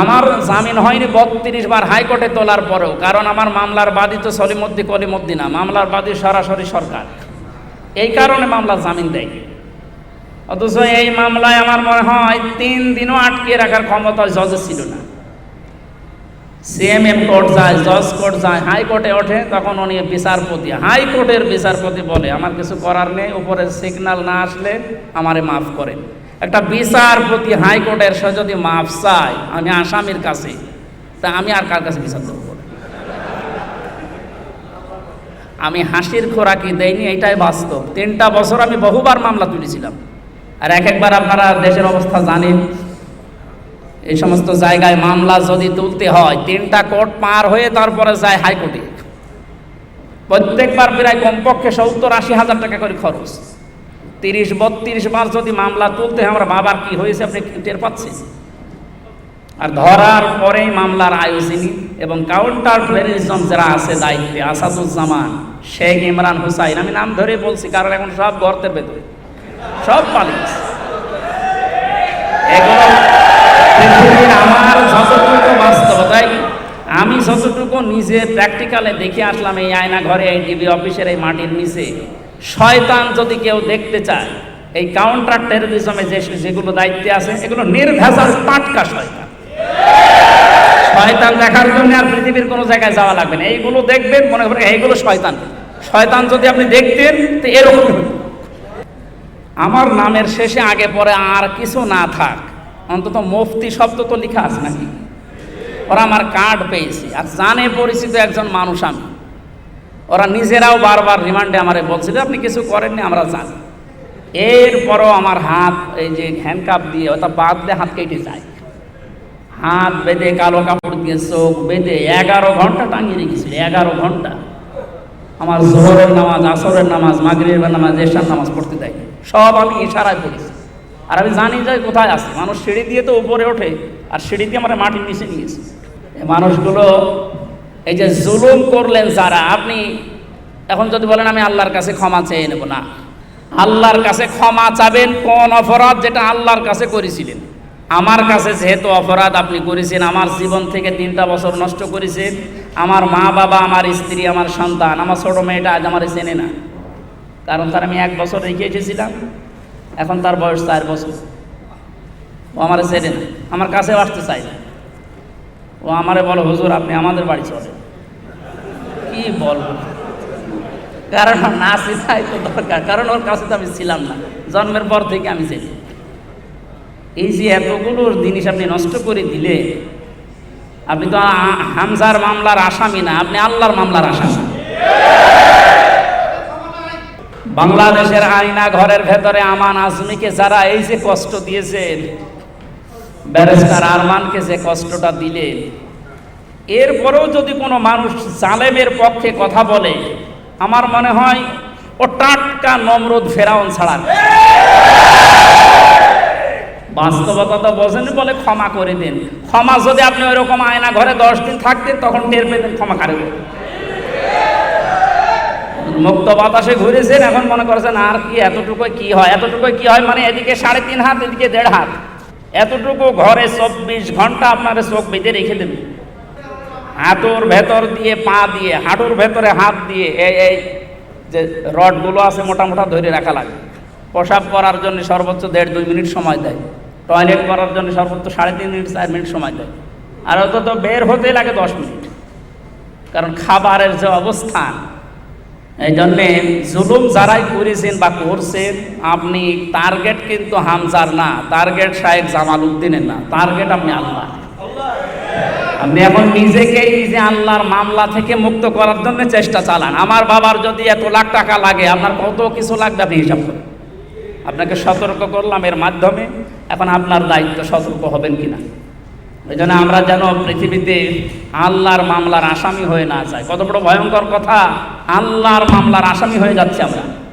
আমার জামিন হয়নি বত্রিশ বার হাইকোর্টে তোলার পরেও, কারণ আমার মামলার বাদী তো সলিমদ্দি কলিমদ্দি না, মামলার বাদী সরাসরি সরকার। এই কারণে মামলা জামিন দেয় অথচ এই মামলায় আমার মনে হয় তিন দিনও আটকে রাখার ক্ষমতা জজের ছিল না। সিএমএম কোর্ট যায়, জজ কোর্ট যায়, হাইকোর্টে ওঠে, তখন উনি বিচারপতি। হাইকোর্টের বিচারপতি বলে, আমার কিছু করার নেই উপরে সিগন্যাল না আসলে আমারে মাফ করেন। একটা বিচারপতি হাইকোর্টের সে যদি মাফ চায়, আমি আসামির কাছে, তা আমি আর কার কাছে বিচার দেবো আমি হাসির খোরাকি দেয়নি এটাই বাস্তব। তিনটা বছর আমি বহুবার মামলা তুলেছিলাম। আর এক একবার আপনারা দেশের অবস্থা জানেন, এই সমস্ত জায়গায় মামলা যদি তুলতে হয়, তিনটা কোর্ট পার হয়ে তারপরে যায় হাইকোর্টে। প্রত্যেকবার প্রায় কমপক্ষে সত্তর আশি হাজার টাকা করে খরচ। তিরিশ বত্রিশ বার যদি মামলা তুলতে হয়, আমার বাবার কি হয়েছে আপনি টের পাচ্ছেন? আর ধরার পরেই মামলার আয়োজনী এবং কাউন্টার টেরিজম যারা আছে দায়িত্বে আসাদুজ্জামান শেখ ইমরান হুসাইন আমি নাম ধরে বলছি কারণ এখন সব গর্তের ভেতরে সব পালিয়েছে আমার যতটুকু বাস্তবতাই আমি যতটুকু নিজে প্র্যাকটিক্যালে দেখে আসলাম এই আয়না ঘরে এই ডিবি অফিসের এই মাটির নিচে শয়তান যদি কেউ দেখতে চায়, এই কাউন্টার টেরোরিজমে যে যেগুলো দায়িত্বে আছে, এগুলো নির্ভেজাল টাটকা শয়তান। শয়তান দেখার জন্য আর পৃথিবীর কোনো জায়গায় যাওয়া লাগবে না। এইগুলো দেখবেন, মনে করেন এইগুলো শয়তান। শয়তান যদি আপনি দেখতেন, তো এরকম আমার নামের শেষে আগে পরে আর কিছু না থাক। অন্তত মুফতি শব্দ তো লেখা আছে নাকি? ওরা আমার কার্ড পেয়েছি। আর জানে পরিচিত একজন মানুষ আমি। ওরা নিজেরাও বারবার রিমান্ডে আমারে বলছিল আপনি কিছু করেননি, আমরা জানি। এরপরও আমার হাত, এই যে হ্যান্ডকাপ দিয়ে ওটা বাঁধলে হাত কেটে যায়। হাত বেঁধে কালো কাপড় দিয়ে, চোখ বেঁধে এগারো ঘণ্টা টাঙিয়ে রেখেছিল, এগারো ঘণ্টা। আমার জোহরের নামাজ, আসরের নামাজ, মাগরিবের নামাজ, এশার নামাজ পড়তে দেয়। সব আমি ইশারায় পড়েছি আর আমি জানি যে কোথায় আছে। মানুষ সিঁড়ি দিয়ে তো উপরে ওঠে, আর সিঁড়ি দিয়ে আমার মাটির নিচে নিয়েছে মানুষগুলো এই যে জুলুম করলেন যারা আপনি এখন যদি বলেন আমি আল্লাহর কাছে ক্ষমা চেয়ে নেব না। আল্লাহর কাছে ক্ষমা চাবেন কোন অপরাধ যেটা আল্লাহর কাছে করেছিলেন? আমার কাছে যেহেতু অপরাধ আপনি করেছেন আমার জীবন থেকে তিনটা বছর নষ্ট করেছেন আমার মা বাবা আমার স্ত্রী আমার সন্তান আমার ছোটো মেয়েটা আজ আমার চেনে না। কারণ তার আমি এক বছর রেখে এসেছিলাম এখন তার বয়স চার বছর। ও আমার চেনে না আমার কাছেও আসতে চাই না। ও আমারে বলো, হুজুর, আপনি আমাদের বাড়ি চলে। কি বলব? কারণ না চাই তো দরকার। কারণ ওর কাছে তো আমি ছিলাম না। জন্মের পর থেকে আমি চিনি এই যে এতগুলো জিনিস আপনি নষ্ট করে দিলে, আপনি তো হামজার মামলার আসামি না, আপনি আল্লাহর মামলার আসামি। বাংলাদেশের আইনা ঘরের ভেতরে আমান আজমিকে যারা এই যে কষ্ট দিয়েছেন ব্যারিস্টার আরমানকে যে কষ্টটা দিলেন এরপরেও যদি কোনো মানুষ জালেমের পক্ষে কথা বলে আমার মনে হয় ও টাটকা নমরুদ ফেরাউন ছাড়া বাস্তবতা তো বোঝেন বলে ক্ষমা করে দিন। ক্ষমা যদি আপনি ওইরকম আয়না ঘরে দশ দিন থাকতেন তখন টের পেতেন ক্ষমা কারে মুক্ত বাতাসে ঘুরেছেন এখন মনে করছেন আর কি এতটুকু কি হয় এতটুকু কি হয়? মানে এদিকে সাড়ে তিন হাত এদিকে দেড় হাত। এতটুকু ঘরে চব্বিশ ঘণ্টা আপনার চোখ বেঁধে রেখে দেবে হাঁটুর ভেতর দিয়ে পা দিয়ে, হাঁটুর ভেতরে হাত দিয়ে এই এই যে রডগুলো আছে মোটা মোটা ধরে রাখা লাগে। প্রসাব করার জন্য সর্বোচ্চ দেড় দুই মিনিট সময় দেয়। টয়লেট করার জন্য সর্বোচ্চ সাড়ে তিন মিনিট, চার মিনিট সময় দেয়। আর অত তো বের হতে লাগে দশ মিনিট। কারণ খাবারের যে অবস্থান এই জন্যে জুলুম যারাই করেছেন বা করছেন, আপনি টার্গেট কিন্তু হামজার না। টার্গেট সাহেব জামাল উদ্দিনের না। টার্গেট আপনি আল্লাহ। আপনি এখন নিজেকেই নিজে আল্লাহর মামলা থেকে মুক্ত করার জন্য চেষ্টা চালান। আমার বাবার যদি এত লাখ টাকা লাগে, আপনার কত কিছু লাগবে আপনি হিসাব করেন। আপনাকে সতর্ক করলাম এর মাধ্যমে। এখন আপনার দায়িত্ব সতর্ক হবেন কিনা? ওই জন্য আমরা যেন পৃথিবীতে আল্লাহর মামলার আসামি হয়ে না যাই। কত বড় ভয়ঙ্কর কথা। আল্লাহর মামলার আসামি হয়ে যাচ্ছে আমরা।